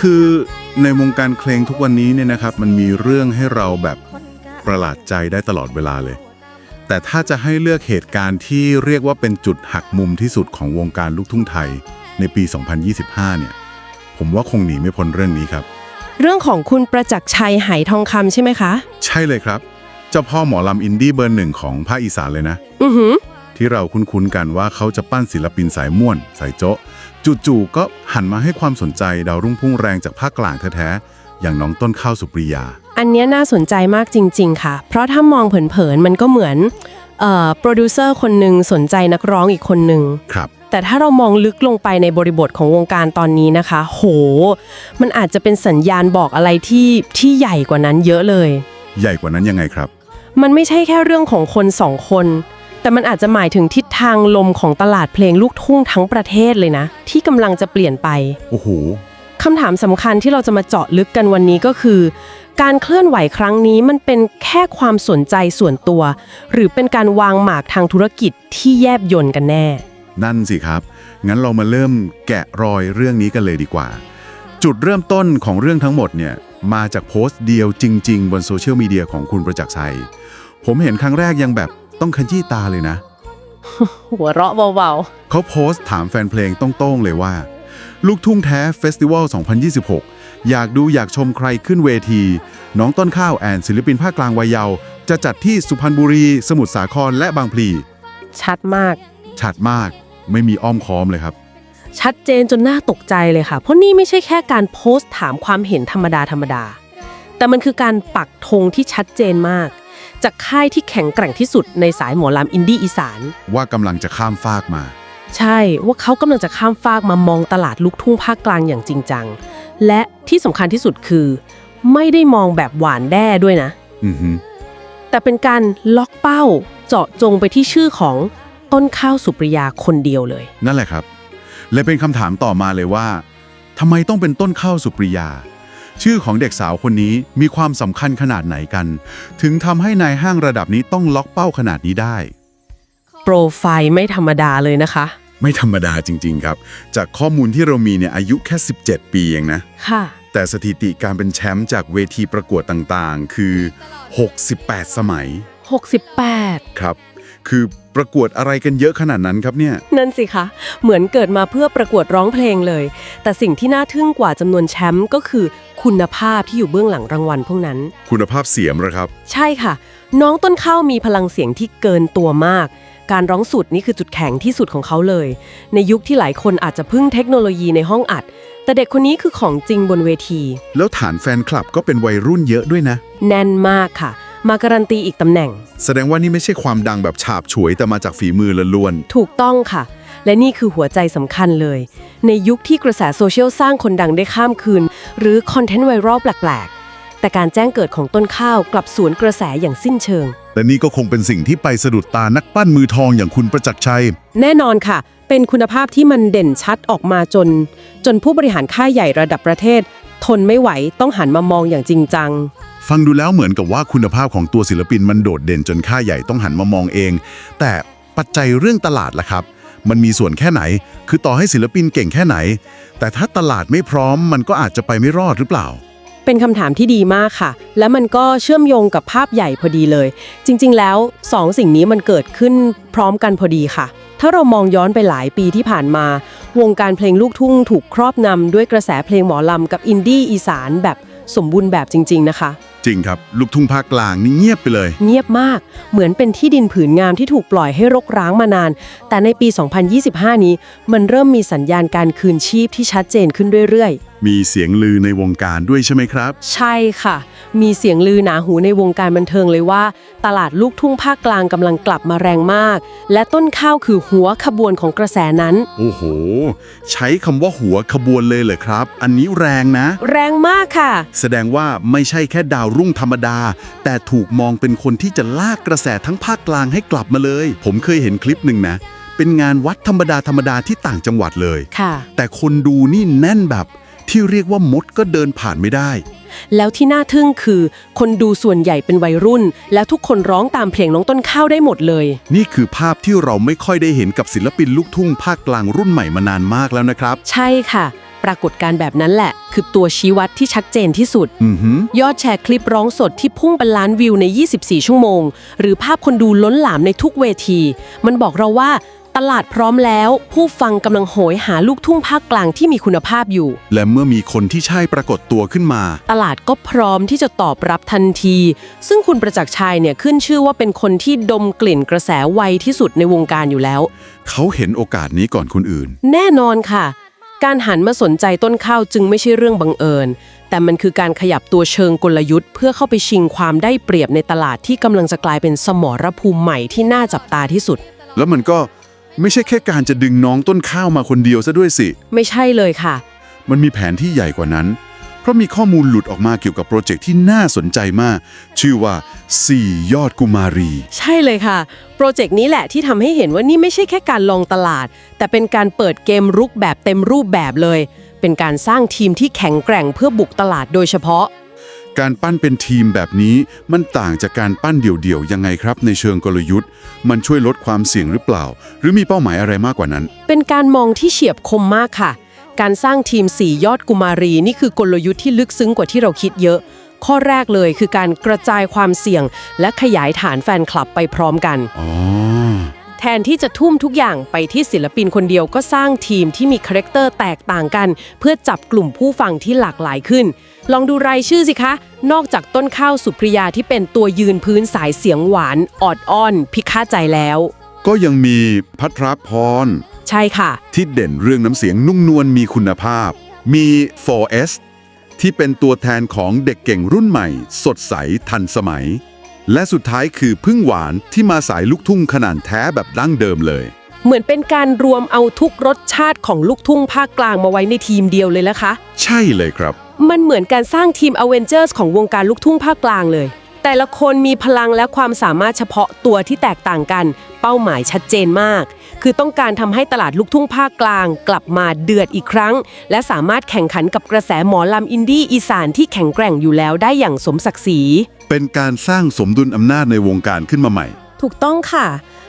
คือในวงการเพลงทุกวันนี้เนี่ยนะครับ มันมีเรื่องให้เราแบบประหลาดใจได้ตลอดเวลาเลย แต่ถ้าจะให้เลือกเหตุการณ์ที่เรียกว่าเป็นจุดหักมุมที่สุดของวงการลูกทุ่งไทย ในปี 2025 เนี่ย ผมว่าคงหนีไม่พ้นเรื่องนี้ครับ เรื่องของคุณประจักษ์ชัยไหทองคำใช่ไหมคะ ใช่เลยครับ เจ้าพ่อหมอลำอินดี้เบอร์หนึ่งของภาคอีสานเลยนะ อือหือที่เราคุ้นๆกันว่าเขาจะปั้นศิลปินสายม่วน สายโจ๊ะ จู่ๆก็หันมาให้ความสนใจดาวรุ่งพุ่งแรงจากภาคกลางแท้ๆอย่างน้องต้นข้าวสุปริยา อันเนี้ยน่าสนใจมากจริง ๆ ค่ะ เพราะถ้ามองเผินๆมันก็เหมือนเอ่อโปรดิวเซอร์คนหนึ่งสนใจนักร้องอีกคนหนึ่งครับแต่ถ้าเรามองลึกลงไปในบริบทของวงการตอนนี้นะคะ โห มันอาจจะเป็นสัญญาณบอกอะไรที่ที่ใหญ่กว่านั้นเยอะเลย ใหญ่กว่านั้นยังไงครับ มันไม่ใช่แค่เรื่องของคนสองคน แต่มันอาจจะหมายถึงทิศ ทางลมของตลาดเพลงลูกทุ่งทั้งประเทศเลยนะ ที่กำลังจะเปลี่ยนไป โอ้โหคำถามสำคัญที่เราจะมาเจาะลึกกันวันนี้ก็คือ การเคลื่อนไหวครั้งนี้มันเป็นแค่ความสนใจส่วนตัว หรือเป็นการวางหมากทางธุรกิจที่แยบยนกันแน่ นั่นสิครับ งั้นเรามาเริ่มแกะรอยเรื่องนี้กันเลยดีกว่า จุดเริ่มต้นของเรื่องทั้งหมดเนี่ยมาจากโพสต์เดียวจริง ๆ บนโซเชียลมีเดียของคุณประจักษ์ชัย ผมเห็นครั้งแรกยังแบบต้องขยี้ตาเลยนะ หัวเราะเบาเขาโพสต์ถามแฟนเพลงต้องโต้งๆเลยว่า ลูกทุ่งแท้เฟสติวัล 2026 อยากดูอยากชมใครขึ้นเวที น้องต้นข้าวแอนศิลปินภาคกลางวัยเยาว์จะจัดที่สุพรรณบุรี สมุทรสาครและบางพลีๆชัดมาก ชัดมากไม่มีอ้อมค้อมเลยครับ ชัดเจนจนน่าตกใจเลยค่ะ เพราะนี่ไม่ใช่แค่การโพสต์ถามความเห็นธรรมดาธรรมดา แต่มันคือการปักธงที่ชัดเจนมาก จากค่ายที่แข็งแกร่งที่สุดในสายหมอลำอินดี้อีสาน ว่ากำลังจะข้ามฟากมา ใช่ว่าเขากำลังจะข้ามฟากมามองตลาดลูกทุ่งภาคกลางอย่างจริงจัง และที่สำคัญที่สุดคือ ไม่ได้มองแบบหวานแด้ด้วยนะ อือฮึแต่เป็นการล็อกเป้าเจาะจงไปที่ชื่อของต้นข้าวสุปริยาคนเดียวเลย นั่นแหละครับ เลยเป็นคำถามต่อมาเลยว่าทำไมต้องเป็นต้นข้าวสุปริยา ชื่อของเด็กสาวคนนี้มีความสำคัญขนาดไหนกัน ถึงทำให้นายห้างระดับนี้ต้องล็อกเป้าขนาดนี้ได้ โปรไฟล์ไม่ธรรมดาเลยนะคะ ไม่ธรรมดาจริง ๆ ครับ จากข้อมูลที่เรามีเนี่ยอายุแค่ 17 ปีเองนะ ค่ะ แต่สถิติการเป็นแชมป์จากเวทีประกวดต่างๆ คือ 68 สมัย 68 ครับ คือประกวดอะไรกันเยอะขนาดนั้นครับเนี่ย นั่นสิคะ เหมือนเกิดมาเพื่อประกวดร้องเพลงเลย แต่สิ่งที่น่าทึ่งกว่าจำนวนแชมป์ก็คือ คุณภาพที่อยู่เบื้องหลังรางวัลพวกนั้น คุณภาพเสียงเหรอครับ ใช่ค่ะ น้องต้นข้าวมีพลังเสียงที่เกินตัวมาก การร้องสุดนี่คือจุดแข็งที่สุดของเขาเลย ในยุคที่หลายคนอาจจะพึ่งเทคโนโลยีในห้องอัด แต่เด็กคนนี้คือของจริงบนเวที แล้วฐานแฟนคลับก็เป็นวัยรุ่นเยอะด้วยนะ แน่นมากค่ะ มาการันตีอีกตำแหน่ง แสดงว่านี่ไม่ใช่ความดังแบบฉาบฉวยแต่มาจากฝีมือล้วนถูกต้องค่ะ และนี่คือหัวใจสำคัญเลย ในยุคที่กระแสโซเชียลสร้างคนดังได้ข้ามคืน หรือคอนเทนต์ไวรัลแปลกๆ แต่การแจ้งเกิดของต้นข้าวกลับสวนกระแสอย่างสิ้นเชิงๆและนี่ก็คงเป็นสิ่งที่ไปสะดุดตานักปั้นมือทองอย่างคุณประจักษ์ชัย แน่นอนค่ะ เป็นคุณภาพที่มันเด่นชัดออกมาจน จนผู้บริหารค่ายใหญ่ระดับประเทศ ทนไม่ไหวต้องหันมามองอย่างจริงจัง ฟังดูแล้วเหมือนกับว่าคุณภาพของตัวศิลปินมันโดดเด่นจนค่ายใหญ่ต้องหันมามองเอง แต่ปัจจัยเรื่องตลาดล่ะครับ มันมีส่วนแค่ไหน คือต่อให้ศิลปินเก่งแค่ไหน แต่ถ้าตลาดไม่พร้อมมันก็อาจจะไปไม่รอดหรือเปล่า เป็นคำถามที่ดีมากค่ะ และมันก็เชื่อมโยงกับภาพใหญ่พอดีเลย จริง ๆ แล้วสองสิ่งนี้มันเกิดขึ้นพร้อมกันพอดีค่ะ ถ้าเรามองย้อนไปหลายปีที่ผ่านมา วงการเพลงลูกทุ่งถูกครอบนำด้วยกระแสเพลงหมอลำกับอินดี้อีสานแบบสมบูรณ์แบบจริง ๆ นะคะ จริงครับ ลูกทุ่งภาคกลางนี่เงียบไปเลย เงียบมาก เหมือนเป็นที่ดินผืนงามที่ถูกปล่อยให้รกร้างมานาน แต่ในปี 2025 นี้ มันเริ่มมีสัญญาณการคืนชีพที่ชัดเจนขึ้นเรื่อยๆ มีเสียงลือในวงการด้วยใช่ไหมครับๆใช่ค่ะ มีเสียงลือหนาหูในวงการบันเทิงเลยว่า ตลาดลูกทุ่งภาคกลางกำลังกลับมาแรงมาก และต้นข้าวคือหัวขบวนของกระแสนั้น โอ้โห ใช้คำว่าหัวขบวนเลยเหรอครับ อันนี้แรงนะ แรงมากค่ะ แสดงว่าไม่ใช่แค่ดาวรุ่งธรรมดา แต่ถูกมองเป็นคนที่จะลากกระแสทั้งภาคกลางให้กลับมาเลย ผมเคยเห็นคลิปหนึ่งนะเป็นงานวัดธรรมดาธรรมดาที่ต่างจังหวัดเลย ค่ะ แต่คนดูนี่แน่นแบบ ที่เรียกว่ามดก็เดินผ่านไม่ได้ แล้วที่น่าทึ่งคือ คนดูส่วนใหญ่เป็นวัยรุ่น และทุกคนร้องตามเพลงน้องต้นข้าวได้หมดเลย นี่คือภาพที่เราไม่ค่อยได้เห็นกับศิลปินลูกทุ่งภาคกลางรุ่นใหม่มานานมากแล้วนะครับ ใช่ค่ะ ปรากฏการณ์แบบนั้นแหละ คือตัวชี้วัดที่ชัดเจนที่สุด อือหือ ยอดแชร์คลิปร้องสดที่พุ่งเป็นล้านวิวใน 24 ชั่วโมง หรือภาพคนดูล้นหลามในทุกเวที มันบอกเราว่า ตลาดพร้อมแล้ว ผู้ฟังกำลังโหยหาลูกทุ่งภาคกลางที่มีคุณภาพอยู่ และเมื่อมีคนที่ใช่ปรากฏตัวขึ้นมา ตลาดก็พร้อมที่จะตอบรับทันที ซึ่งคุณประจักษ์ชัยเนี่ยขึ้นชื่อว่าเป็นคนที่ดมกลิ่นกระแสไวที่สุดในวงการอยู่แล้ว เขาเห็นโอกาสนี้ก่อนคนอื่น แน่นอนค่ะ การหันมาสนใจต้นข้าวจึงไม่ใช่เรื่องบังเอิญ แต่มันคือการขยับตัวเชิงกลยุทธ์ เพื่อเข้าไปชิงความได้เปรียบในตลาดที่กำลังจะกลายเป็นสมรภูมิใหม่ที่น่าจับตาที่สุด แล้วมันก็ ไม่ใช่แค่การจะดึงน้องต้นข้าวมาคนเดียวซะด้วยสิ ไม่ใช่เลยค่ะ มันมีแผนที่ใหญ่กว่านั้น เพราะมีข้อมูลหลุดออกมาเกี่ยวกับโปรเจกต์ที่น่าสนใจมาก ชื่อว่า 4 ยอดกุมารี ใช่เลยค่ะ โปรเจกต์นี้แหละที่ทำให้เห็นว่านี่ไม่ใช่แค่การลองตลาด แต่เป็นการเปิดเกมรุกแบบเต็มรูปแบบเลย เป็นการสร้างทีมที่แข็งแกร่งเพื่อบุกตลาดโดยเฉพาะ การปั้นเป็นทีมแบบนี้มันต่างจากการปั้นเดี่ยวๆยังไงครับ ในเชิงกลยุทธ์ มันช่วยลดความเสี่ยงหรือเปล่า หรือมีเป้าหมายอะไรมากกว่านั้น เป็นการมองที่เฉียบคมมากค่ะ การสร้างทีม4ยอดกุมารีนี่คือกลยุทธ์ที่ลึกซึ้งกว่าที่เราคิดเยอะ ข้อแรกเลยคือการกระจายความเสี่ยง และขยายฐานแฟนคลับไปพร้อมกัน อ๋อ แทนที่จะทุ่มทุกอย่างไปที่ศิลปินคนเดียวก็สร้างทีมที่มีคาแรคเตอร์แตกต่างกัน เพื่อจับกลุ่มผู้ฟังที่หลากหลายขึ้น ลองดูรายชื่อสิคะ นอกจากต้นข้าวสุพริยาที่เป็นตัวยืนพื้นสายเสียงหวานออดอ้อน พิฆาตใจแล้ว ก็ยังมีพัทรพร ใช่ค่ะ ที่เด่นเรื่องน้ำเสียงนุ่มนวลมีคุณภาพ มี 4S ที่เป็นตัวแทนของเด็กเก่งรุ่นใหม่ สดใสทันสมัย และสุดท้ายคือพึ่งหวานที่มาสายลูกทุ่งขนาดแท้แบบดั้งเดิมเลย เหมือนเป็นการรวมเอาทุกรสชาติของลูกทุ่งภาคกลางมาไว้ในทีมเดียวเลยละคะ ใช่เลยครับ มันเหมือนการสร้างทีมอเวนเจอร์สของวงการลูกทุ่งภาคกลางเลย แต่ละคนมีพลังและความสามารถเฉพาะตัวที่แตกต่างกัน เป้าหมายชัดเจนมาก คือต้องการทำให้ตลาดลูกทุ่งภาคกลาง กลับมาเดือดอีกครั้ง และสามารถแข่งขันกับกระแสหมอลำอินดี้อีสานที่แข็งแกร่งอยู่แล้วได้อย่างสมศักดิ์ศรี เป็นการสร้างสมดุลอำนาจในวงการขึ้นมาใหม่ ถูกต้องค่ะ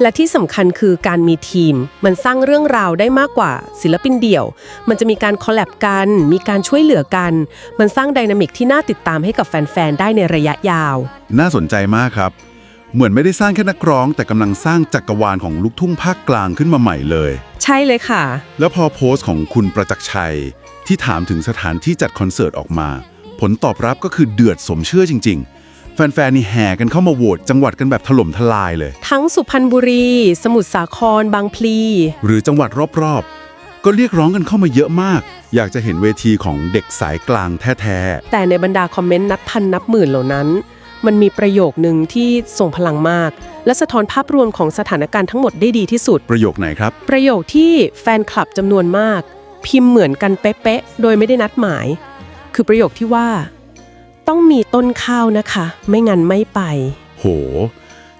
และที่สำคัญคือการมีทีม มันสร้างเรื่องราวได้มากกว่าศิลปินเดี่ยว มันจะมีการคอลแลบกัน มีการช่วยเหลือกัน มันสร้างไดนามิกที่น่าติดตามให้กับแฟน ๆ ได้ในระยะยาว น่าสนใจมากครับ เหมือนไม่ได้สร้างแค่นักร้อง แต่กำลังสร้างจักรวาลของลูกทุ่งภาคกลางขึ้นมาใหม่เลย ใช่เลยค่ะ แล้วพอโพสต์ของคุณประจักษ์ชัย ที่ถามถึงสถานที่จัดคอนเสิร์ตออกมา ผลตอบรับก็คือเดือดสมเชื่อจริง ๆ แฟนๆ นี่แห่กันเข้ามาโหวตจังหวัดกันแบบถล่มทลายเลย ทั้งสุพรรณบุรี สมุทรสาคร บางพลี หรือจังหวัดรอบๆ ก็เรียกร้องกันเข้ามาเยอะมาก อยากจะเห็นเวทีของเด็กสายกลางแท้แต่ในบรรดาคอมเมนต์นับพันนับหมื่นเหล่านั้น มันมีประโยคนึงที่ส่งพลังมาก และสะท้อนภาพรวมของสถานการณ์ทั้งหมดได้ดีที่สุด ๆ ประโยคไหนครับ ประโยคที่แฟนคลับจำนวนมาก พิมพ์เหมือนกันเป๊ะๆ โดยไม่ได้นัดหมาย คือประโยคที่ว่า ต้องมีต้นข้าวนะคะ ไม่งั้นไม่ไป โห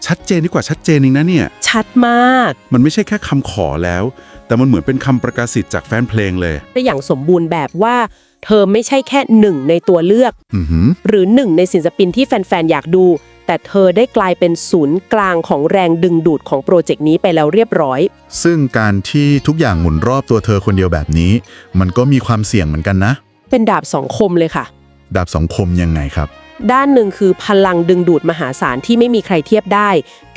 ชัดเจนดีกว่าชัดเจนเองนะเนี่ย ชัดมาก มันไม่ใช่แค่คำขอแล้ว แต่มันเหมือนเป็นคำประกาศสิทธิ์จากแฟนเพลงเลย ได้อย่างสมบูรณ์แบบว่า เธอไม่ใช่แค่หนึ่งในตัวเลือก อือหือ หรือหนึ่งในศิลปินที่แฟน ๆ อยากดู แต่เธอได้กลายเป็นศูนย์กลางของแรงดึงดูดของโปรเจกต์นี้ไปแล้วเรียบร้อย ซึ่งการที่ทุกอย่างหมุนรอบตัวเธอคนเดียวแบบนี้ มันก็มีความเสี่ยงเหมือนกันนะ เป็นดาบสองคมเลยค่ะ ดาบสองคมยังไงครับ ด้านหนึ่งคือพลังดึงดูดมหาศาลที่ไม่มีใครเทียบได้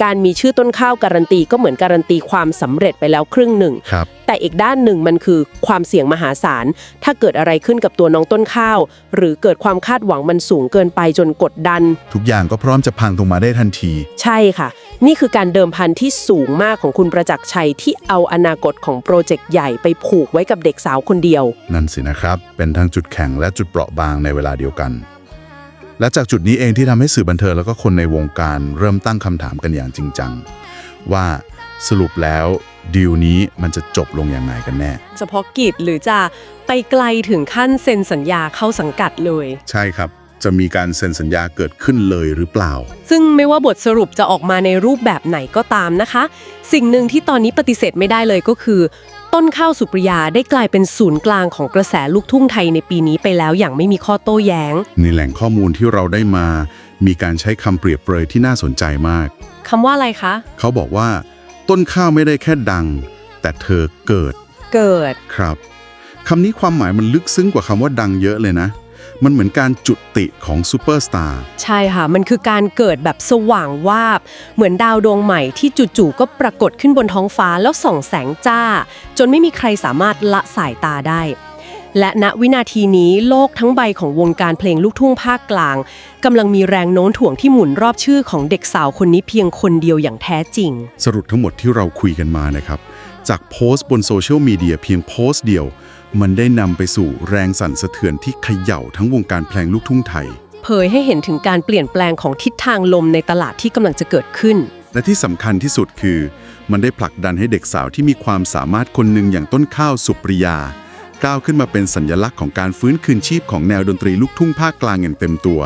การมีชื่อต้นข้าวการันตีก็เหมือนการันตีความสำเร็จไปแล้วครึ่งหนึ่ง ครับ แต่อีกด้านหนึ่งมันคือความเสี่ยงมหาศาล ถ้าเกิดอะไรขึ้นกับตัวน้องต้นข้าว หรือเกิดความคาดหวังมันสูงเกินไปจนกดดัน ทุกอย่างก็พร้อมจะพังลงมาได้ทันที ใช่ค่ะ นี่คือการเดิมพันที่สูงมากของคุณประจักษ์ชัยที่เอาอนาคตของโปรเจกต์ใหญ่ไปผูกไว้กับเด็กสาวคนเดียว นั่นสินะครับ เป็นทั้งจุดแข็งและจุดเปราะบางในเวลาเดียวกัน และจากจุดนี้เองที่ทำให้สื่อบันเทิงแล้วก็คนในวงการเริ่มตั้งคำถามกันอย่างจริงจัง ว่าสรุปแล้วดีลนี้มันจะจบลงยังไงกันแน่ เฉพาะกิจหรือจะไปไกลถึงขั้นเซ็นสัญญาเข้าสังกัดเลย ใช่ครับ จะมีการเซ็นสัญญาเกิดขึ้นเลยหรือเปล่า ซึ่งไม่ว่าบทสรุปจะออกมาในรูปแบบไหนก็ตามนะคะ สิ่งหนึ่งที่ตอนนี้ปฏิเสธไม่ได้เลยก็คือ ต้นข้าวสุปริยาได้กลายเป็นศูนย์กลางของกระแสลูกทุ่งไทยในปีนี้ไปแล้วอย่างไม่มีข้อโต้แย้ง ในแหล่งข้อมูลที่เราได้มา มีการใช้คำเปรียบเปรยที่น่าสนใจมาก คำว่าอะไรคะ เขาบอกว่า ต้นข้าวไม่ได้แค่ดัง แต่เธอเกิดเกิด ครับคำนี้ความหมายมันลึกซึ้งกว่าคำว่าดังเยอะเลยนะ มันเหมือนการจุติของซูเปอร์สตาร์ใช่ค่ะ มันคือการเกิดแบบสว่างวาบ เหมือนดาวดวงใหม่ที่จู่ๆก็ปรากฏขึ้นบนท้องฟ้าแล้วส่องแสงจ้า จนไม่มีใครสามารถละสายตาได้ และณวินาทีนี้โลกทั้งใบของวงการเพลงลูกทุ่งภาคกลางกำลังมีแรงโน้มถ่วงที่หมุนรอบชื่อของเด็กสาวคนนี้เพียงคนเดียวอย่างแท้จริง สรุปทั้งหมดที่เราคุยกันมานะครับ จากโพสต์บนโซเชียลมีเดียเพียงโพสต์เดียว มันได้นำไปสู่แรงสั่นสะเทือนที่เขย่าทั้งวงการเพลงลูกทุ่งไทย เผยให้เห็นถึงการเปลี่ยนแปลงของทิศทางลมในตลาดที่กำลังจะเกิดขึ้น และที่สำคัญที่สุดคือ มันได้ผลักดันให้เด็กสาวที่มีความสามารถคนหนึ่งอย่างต้นข้าวสุปริยา ก้าวขึ้นมาเป็นสัญลักษณ์ของการฟื้นคืนชีพของแนวดนตรีลูกทุ่งภาคกลางอย่างเต็มตัว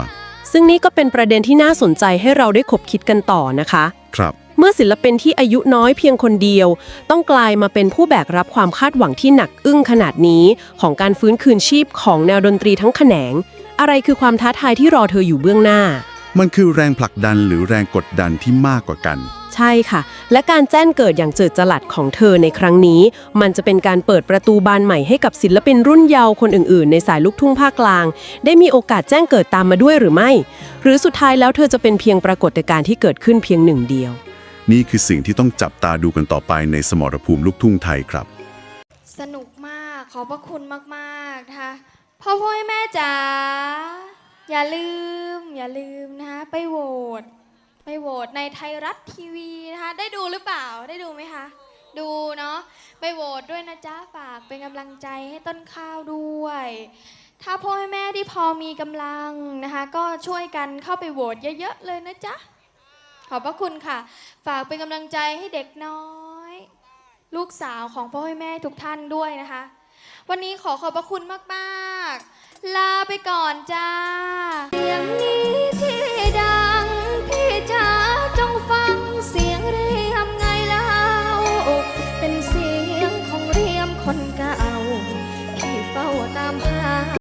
ซึ่งนี่ก็เป็นประเด็นที่น่าสนใจให้เราได้คบคิดกันต่อนะคะ ครับ เมื่อศิลปินที่อายุน้อยเพียงคนเดียว ต้องกลายมาเป็นผู้แบกรับความคาดหวังที่หนักอึ้งขนาดนี้ของการฟื้นคืนชีพของแนวดนตรีทั้งแขนง อะไรคือความท้าทายที่รอเธออยู่เบื้องหน้า มันคือแรงผลักดันหรือแรงกดดันที่มากกว่ากัน ใช่ค่ะ และการแจ้งเกิดอย่างเจิดจลัดของเธอในครั้งนี้ มันจะเป็นการเปิดประตูบานใหม่ให้กับศิลปินรุ่นเยาว์คนอื่นๆ ในสายลูกทุ่งภาคกลาง ได้มีโอกาสแจ้งเกิดตามมาด้วยหรือไม่ หรือสุดท้ายแล้วเธอจะเป็นเพียงปรากฏการณ์ที่เกิดขึ้นเพียงหนึ่งเดียว นี่คือสิ่งที่ต้องจับตาดูกันต่อไปในสมรภูมิลูกทุ่งไทยครับ สนุกมากขอบพระคุณมากๆนะคะพ่อพ่อแม่จ๋าอย่าลืม อย่าลืมนะคะไปโหวตไปโหวตในไทยรัฐทีวีนะคะได้ดูหรือเปล่าได้ดูไหมคะดูเนาะไปโหวตด้วยนะจ๊ะฝากเป็นกำลังใจให้ต้นข้าวด้วย ถ้าพ่อแม่ที่พอมีกำลังนะคะ ก็ช่วยกันเข้าไปโหวตเยอะๆเลยนะจ๊ะ ขอบพระคุณค่ะ ฝากเป็นกำลังใจให้เด็กน้อย ลูกสาวของพ่อแม่ทุกท่านด้วยนะคะ วันนี้ขอขอบพระคุณมาก ๆ ลาไปก่อนจ้าเสียงนี้